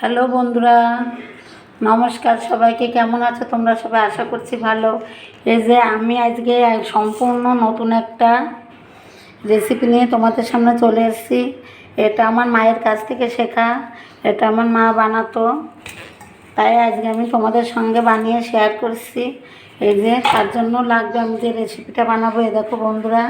Hello বন্ধুরা, নমস্কার সবাইকে। কেমন আছো তোমরা? সবাই আশা করছি ভালো। এই যে আমি আজকে সম্পূর্ণ নতুন একটা রেসিপি নিয়ে তোমাদের সামনে চলে এসেছি। এটা আমার মায়ের কাছ থেকে শেখা। এটা আমার মা বানাতো। তাই আজকে আমি তোমাদের সঙ্গে বানিয়ে শেয়ার করছি। এই যে তার জন্য লাগবে আমি যে রেসিপিটা বানাবো এ দেখো বন্ধুরা।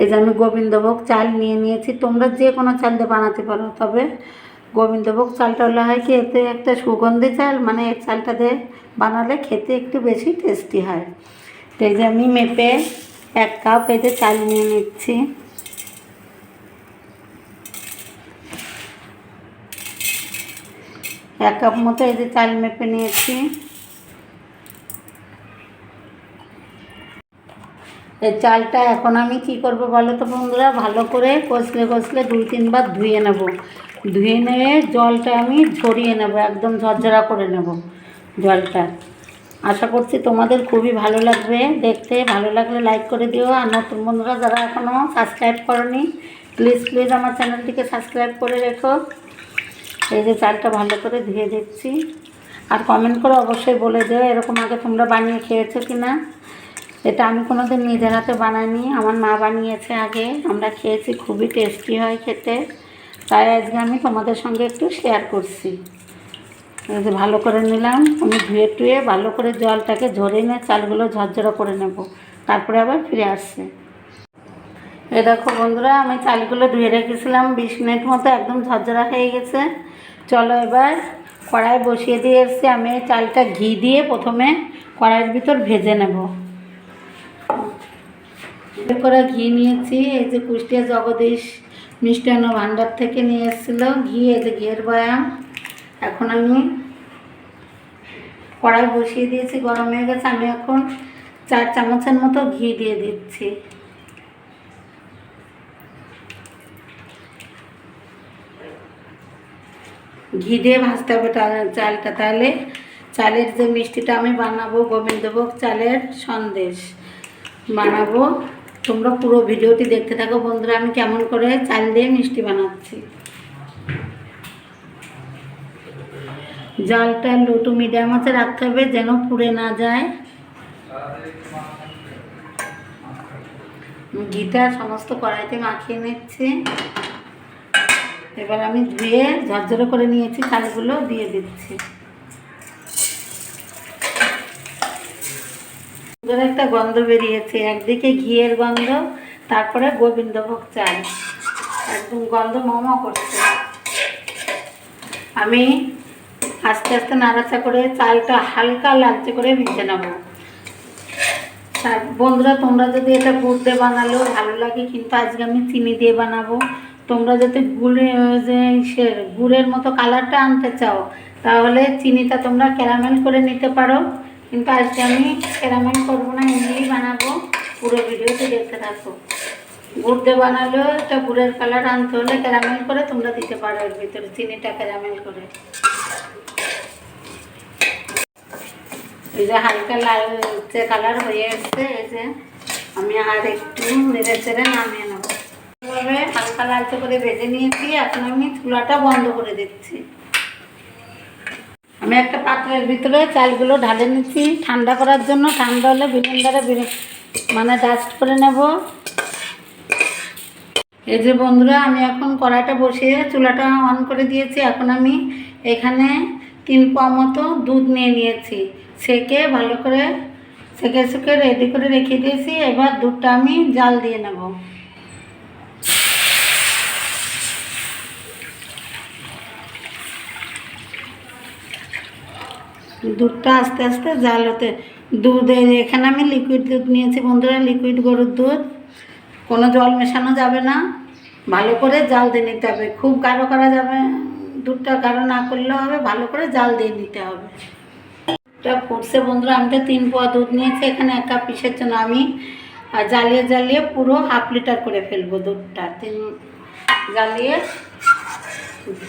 এই যে আমি গোবিন্দভোগ চাল নিয়ে নিয়েছি। তোমরা যে কোনো চাল দিয়ে বানাতে পারো, তবে গোবিন্দভোগ চালটা হলে হয় কি, এতে একটা সুগন্ধি চাল মানে এই চালটা দিয়ে বানালে খেতে একটু বেশি টেস্টি হয়। তো যে আমি মেপে এক কাপ যে চাল নিয়ে নিচ্ছি। এক কাপ মতো এই যে চাল মেপে নিয়েছি। এই চালটা এখন আমি কি করব বলো তো বন্ধুরা? ভালো করে কষলে কষলে দুই তিনবার ধুয়ে নেব। ধুয়ে নিয়ে জলটা আমি ঝরিয়ে নেব, একদম ঝরঝরা করে নেব জলটা। আশা করছি তোমাদের খুবই ভালো লাগবে দেখতে, ভালো লাগলে লাইক করে দিও। আর নতুন বন্ধুরা যারা এখনও সাবস্ক্রাইব করনি, প্লিজ প্লিজ আমার চ্যানেলটিকে সাবস্ক্রাইব করে রেখো। এই যে চালটা ভালো করে ধুয়ে দিচ্ছি। আর কমেন্ট করে অবশ্যই বলে দিও, এরকম আগে তোমরা বানিয়ে খেয়েছো কি না এটা আমি কোনোদিন নিজের হাতে বানাইনি, আমার মা বানিয়েছে আগে। আমরা খেয়েছি, খুবই টেস্টি হয় খেতে। তাই আজকে আমি তোমাদের সঙ্গে একটু শেয়ার করছি। ভালো করে নিলাম, আমি ধুয়ে টুয়ে ভালো করে জলটাকে ঝরে নিয়ে চালগুলো ঝরঝরা করে নেব। তারপরে আবার ফিরে আসছে। এ দেখো বন্ধুরা, আমি চালগুলো ধুয়ে রেখেছিলাম, বিশ মিনিট মতো একদম ঝরঝরা হয়ে গেছে। চলো এবার কড়াই বসিয়ে দিয়ে এসছি, আমি চালটা ঘি দিয়ে প্রথমে কড়াইয়ের ভিতর ভেজে নেব। করে ঘি নিয়েছি, এই যে কুষ্টিয়া জগদীশ মিষ্টান্ন ভাণ্ডার থেকে নিয়ে এসেছিল, ঘি যে ঘিয়ের বয়াম। এখন আমি কড়াই বসিয়ে দিয়েছি, গরম হয়ে গেছে। আমি এখন চার চামচের মতো ঘি দিয়ে দিচ্ছি। ঘি দিয়ে ভাজতে হবে চালটা তাহলে। চালের যে মিষ্টিটা আমি বানাবো, গোবিন্দভোগ চালের সন্দেশ বানাবো। তোমরা পুরো ভিডিওটি দেখতে থাকো। বন্ধুরা, আমি কেমন করে চাল দিয়ে মিষ্টি বানাচ্ছি? জালটা লুটু মিডিয়াম আছে, রাখতে হবে যেন পুড়ে না যায়। ঘিটা সমস্ত কড়াইতে মাখিয়ে নিচ্ছি। এবার আমি ধুয়ে ঝরঝরে করে নিয়েছি চালগুলো, দিয়ে দিচ্ছি। সুন্দর একটা গন্ধ বেরিয়েছে। একদিকে ঘিয়ের গন্ধ, তারপরে গোবিন্দভোগ চাল। একদম গন্ধ মমা করছে। আমি আস্তে আস্তে নাড়াচা করে চালটা হালকা লাগছে করে ভিজে নেব। বন্ধুরা, তোমরা যদি এটা গুড় দিয়ে বানালেও ভালো লাগে, কিন্তু আজকে আমি চিনি দিয়ে বানাবো। তোমরা যদি গুড়ে গুড়ের মতো কালারটা আনতে চাও, তাহলে চিনিটা তোমরা ক্যারামেল করে নিতে পারো। কিন্তু আজকে আমি ক্যারামেল করব না, এমনিই বানাবো। পুরো ভিডিওতে দেখতে থাকো। গুড় দিয়ে বানালেও এটা গুড়ের কালার আনতে হলে ক্যারামেল করে তোমরা দিতে পারো এর ভিতরে, চিনিটা ক্যারামেল করে। এই যে হালকা লালচে কালার হয়ে এসছে, এই যে আমি আর একটু নেড়ে চেড়ে নামিয়ে নেব। হালকা লালচে করে ভেজে নিয়েছি, এখন আমি চুলাটা বন্ধ করে দিচ্ছি। আমি একটা পাত্রের ভিতরে চালগুলো ঢালে নিচ্ছি। ঠান্ডা করার জন্য ঠান্ডা হলে বিলিন্ডারে মানে ডাস্ট করে নেব। এই যে বন্ধুরা, আমি এখন কড়াইটা বসিয়ে চুলাটা অন করে দিয়েছি। এখন আমি এখানে তিন পোয়া মতো দুধ নিয়ে নিয়েছি। সেকে ভালো করে সেকে সেকে রেডি করে রেখে দিয়েছি। এবার দুধটা আমি জাল দিয়ে নেব। দুধটা আস্তে আস্তে জাল হতে দুধ এখানে আমি লিকুইড দুধ নিয়েছি বন্ধুরা লিকুইড গরুর দুধ। কোনো জল মেশানো যাবে না। ভালো করে জাল দিয়ে নিতে হবে। খুব গাঢ় করা যাবে দুধটা, গাঢ় না করলেও হবে, ভালো করে জাল দিয়ে নিতে হবে। এটা ফুটছে বন্ধুরা, আমি তো তিন পোয়া দুধ নিয়েছি, এখানে এক কাপ পিসের জন্য আমি জ্বালিয়ে জ্বালিয়ে পুরো হাফ লিটার করে ফেলব দুধটা। তিন জ্বালিয়ে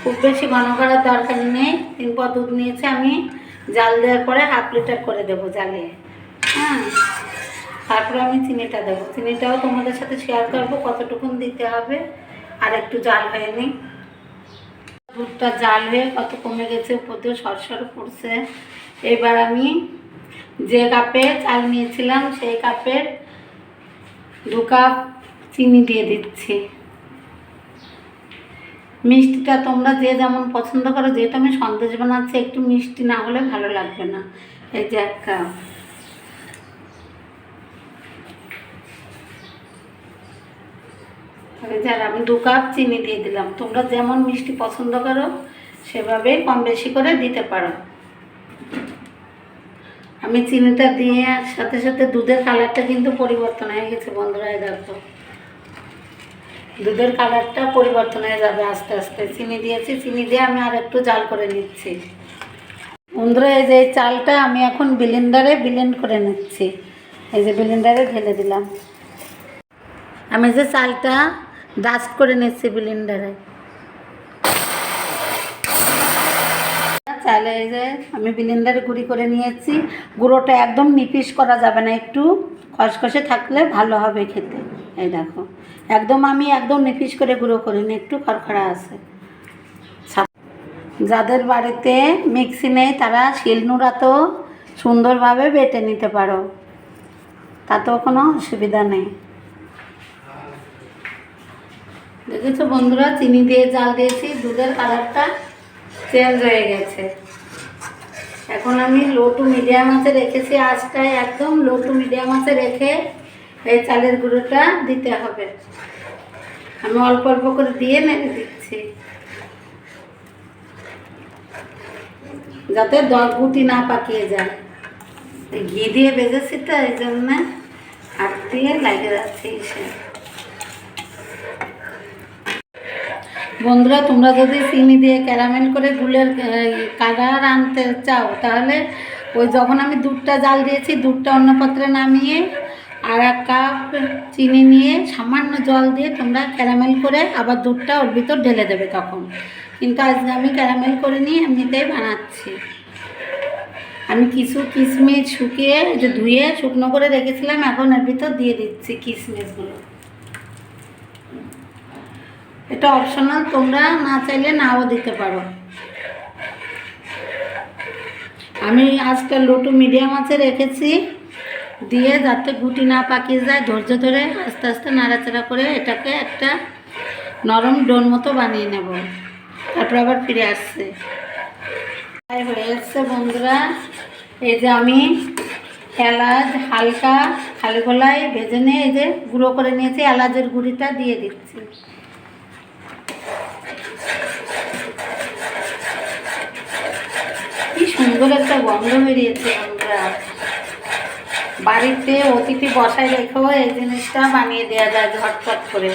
খুব বেশি ঘন করার দরকার নেই। তিন পোয়া দুধ নিয়েছি আমি। জাল দেওয়ার পরে হাফ লিটার করে দেবো জ্বালিয়ে হ্যাঁ? তারপরে আমি চিনিটা দেবো। চিনিটাও তোমাদের সাথে শেয়ার করব, কতটুকুন দিতে হবে, আর একটু জাল হয়নি দুধটা জাল হয়ে কত কমে গেছে, উপর দিয়ে সরসর পড়ছে। এবার আমি যে কাপে চাল নিয়েছিলাম, সেই কাপের দু কাপ চিনি দিয়ে দিচ্ছি। মিষ্টিটা তোমরা যে যেমন পছন্দ করো, যেহেতু আমি সন্দেশ বানাচ্ছি, একটু মিষ্টি না হলে ভালো লাগবে না। এই যে এক কাপ। এই যে আমি দু কাপ চিনি দিয়ে দিলাম। তোমরা যেমন মিষ্টি পছন্দ করো সেভাবেই কম বেশি করে দিতে পারো। আমি চিনিটা দিয়ে সাথে সাথে দুধের কালারটা কিন্তু পরিবর্তন হয়ে গেছে বন্ধুরা দেখো। দুধের কালারটা পরিবর্তন হয়ে যাবে আস্তে আস্তে। চিনি দিয়েছি, চিনি দিয়ে আমি আর একটু জাল করে নিচ্ছি। বন্ধুরা, এই যে চালটা আমি এখন বিলিন্ডারে বিলেন্ড করে নিচ্ছি। এই যে বিলিন্ডারে ঢেলে দিলাম। আমি যে চালটা ডাস্ট করে নিচ্ছি বিলিন্ডারে চালে এই যে আমি বিলিন্ডারে গুঁড়ি করে নিয়েছি। গুঁড়োটা একদম নিপিস করা যাবে না, একটু খসখসে থাকলে ভালো হবে খেতে। এই দেখো। একদম আমি একদম নিপিস করে গুঁড়ো করিনি, একটু খড়খড়া আছে। যাদের বাড়িতে মিক্সি নেই, তারা শিলনোড়াতেও সুন্দরভাবে বেটে নিতে পারো। তাতেও কোনো অসুবিধা নেই। দেখেছ বন্ধুরা, চিনি দিয়ে জাল দিয়েছি, দুধের কালারটা চেঞ্জ হয়ে গেছে। এখন আমি লো টু মিডিয়াম আছে রেখেছি, আঁচটায় একদম লো টু মিডিয়াম আছে রেখে এই চালের গুঁড়োটা দিতে হবে। আমি অল্প অল্প করে দিয়ে নেড়ে দিচ্ছি। যাতে গুটি না পাকিয়ে যায়। ঘি দিয়ে বেজেছি তো, এই জন্য হাত দিয়ে লাগে যাচ্ছে এসে। বন্ধুরা, তোমরা যদি চিনি দিয়ে ক্যারামেল করে গুলের কালার আনতে চাও, তাহলে ওই যখন আমি দুধটা জাল দিয়েছি, দুধটা অন্য পাত্রে নামিয়ে আর এক কাপ চিনি নিয়ে সামান্য জল দিয়ে তোমরা ক্যারামেল করে আবার দুধটা ওর ভিতর ঢেলে দেবে তখন। কিন্তু আজকে আমি ক্যারামেল করে নিয়ে এমনিতেই বানাচ্ছি। আমি কিছু কিশমিশ শুকিয়ে যে ধুয়ে শুকনো করে রেখেছিলাম, এখন এর ভিতর দিয়ে দিচ্ছি কিশমিশগুলো। এটা অপশনাল তোমরা না চাইলে নাও দিতে পারো। আমি আজকে লোটু মিডিয়াম আছে রেখেছি। দিয়ে যাতে গুটি না পাকিয়ে যায়, ধৈর্য ধরে আস্তে আস্তে নাড়াচাড়া করে এটাকে একটা নরম ডোর মতো বানিয়ে নেব। তারপর আবার ফিরে আসছে। হয়ে বন্ধুরা। এই যে আমি এলাচ হালকা খালি গলায় ভেজে নিয়ে এই যে গুঁড়ো করে নিয়েছি, এলাচের গুঁড়িটা দিয়ে দিচ্ছি। কি সুন্দর একটা গন্ধ বেরিয়েছে আমরা বাড়িতে অতিথি বসায় রেখেও এই জিনিসটা বানিয়ে দেওয়া যায় ঝটপট করে।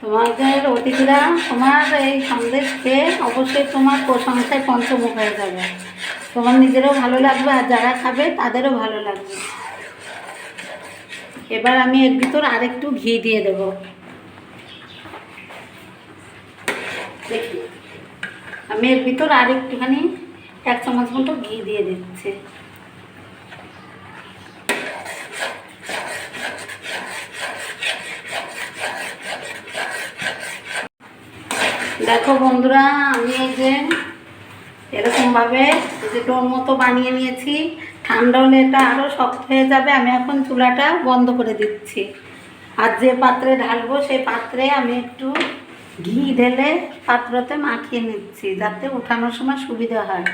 তোমাদের অতিথিরা তোমার এই সন্দেশ খেয়ে অবশ্যই তোমার প্রশংসায় পঞ্চমুখ হয়ে যাবে। তোমার নিজেরও ভালো লাগবে আর যারা খাবে তাদেরও ভালো লাগবে। এবার আমি এর ভিতর আরেকটু ঘি দিয়ে দেবো। দেখি। আমি এর ভিতর আর একটুখানি এক চামচ মতো ঘি দিয়ে দিচ্ছি। দেখো বন্ধুরা, আমি এই যে এরকমভাবে এই যে ডোর মতো বানিয়ে নিয়েছি। ঠান্ডা হলে এটা আরও শক্ত হয়ে যাবে। আমি এখন চুলাটা বন্ধ করে দিচ্ছি। আর যে পাত্রে ঢালবো, সেই পাত্রে আমি একটু ঘি ঢেলে পাত্রতে মাখিয়ে নিচ্ছি, যাতে উঠানোর সময় সুবিধা হয়।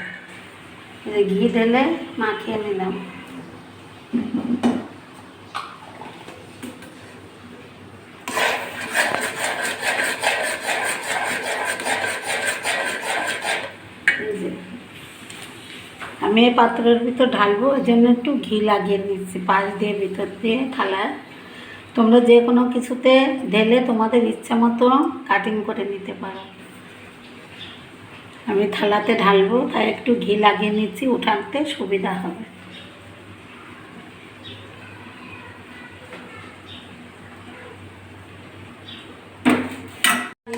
ঘি ঢেলে মাখিয়ে নিলাম এই যে। এই পাত্রের ভিতর ঢালবো, ওই জন্য একটু ঘি লাগিয়ে নিচ্ছি, পাশ দিয়ে ভিতর দিয়ে থালায়। তোমরা যে কোনো কিছুতে ঢেলে তোমাদের ইচ্ছা মতো কাটিং করে নিতে পারো। আমি থালাতে ঢালবো, তাই একটু ঘি লাগিয়ে নিচ্ছি, উঠাতে সুবিধা হবে।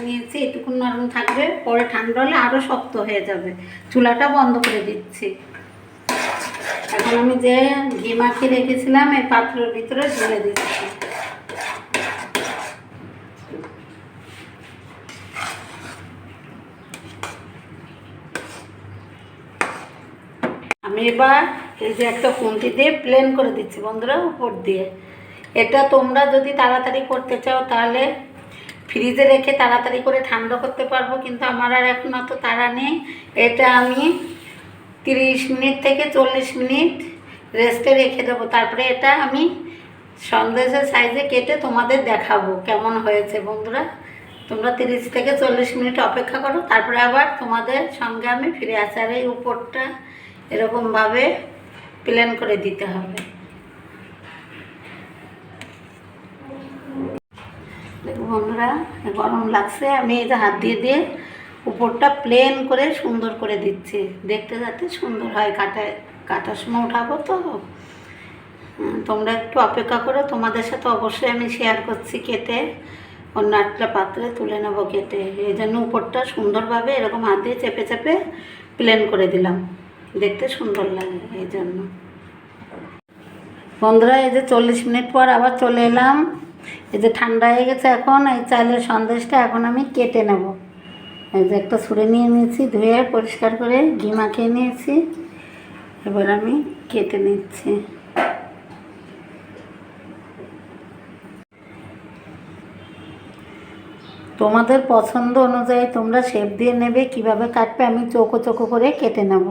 নিয়েছি, এটুকু নরম থাকবে, পরে ঠান্ডা হলে আরও শক্ত হয়ে যাবে। চুলাটা বন্ধ করে দিচ্ছি। এখন আমি যে ঘি মাখিয়ে রেখেছিলাম, এই পাত্রের ভিতরে ঢেলে দিচ্ছি। আমি এবার এই যে একটা খুন্তি দিয়ে প্লেন করে দিচ্ছি বন্ধুরা উপর দিয়ে। এটা তোমরা যদি তাড়াতাড়ি করতে চাও, তাহলে ফ্রিজে রেখে তাড়াতাড়ি করে ঠান্ডা করতে পারব, কিন্তু আমার আর এখন অত তাড়া নেই। এটা আমি তিরিশ মিনিট থেকে চল্লিশ মিনিট রেস্টে রেখে দেবো। তারপরে এটা আমি সন্দেশের সাইজে কেটে তোমাদের দেখাবো কেমন হয়েছে বন্ধুরা। তোমরা তিরিশ থেকে চল্লিশ মিনিট অপেক্ষা করো, তারপরে আবার তোমাদের সঙ্গে আমি ফিরে আসি। আর এই উপরটা এরকমভাবে প্লেন করে দিতে হবে। বন্ধুরা, গরম লাগছে। আমি এই হাত দিয়ে দিয়ে উপরটা প্লেন করে সুন্দর করে দিচ্ছি। দেখতে যাতে সুন্দর হয়। কাটায় কাটার সময় উঠাবো তো। তোমরা একটু অপেক্ষা করো। তোমাদের সাথে অবশ্যই আমি শেয়ার করছি কেটে। অন্য একটা পাত্রে তুলে নেব কেটে। এই জন্য উপরটা সুন্দরভাবে এরকম হাত দিয়ে চেপে চেপে প্লেন করে দিলাম। দেখতে সুন্দর লাগে এই জন্য। বন্ধুরা, এই যে চল্লিশ মিনিট পর আবার চলে এলাম। এই যে ঠান্ডা হয়ে গেছে এখন। এই চালের সন্দেশটা এখন আমি কেটে নেব। যে একটা ছুঁড়ে নিয়ে নিয়েছি, ধুয়ে পরিষ্কার করে ঘি মাখিয়ে নিয়েছি। এবার আমি কেটে নিচ্ছি। তোমাদের পছন্দ অনুযায়ী তোমরা শেপ দিয়ে নেবে, কীভাবে কাটবে আমি চোখো চোখো করে কেটে নেব।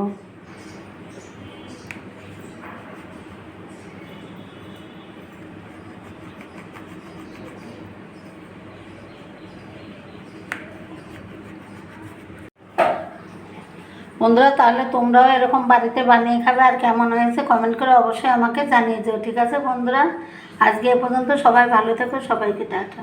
বন্ধুরা, তাহলে তোমরাও এরকম বাড়িতে বানিয়ে খাবে আর কেমন হয়েছে কমেন্ট করে অবশ্যই আমাকে জানিয়ে দিও, ঠিক আছে বন্ধুরা? আজকে এ পর্যন্ত সবাই ভালো থেকো, সবাইকে টাটা।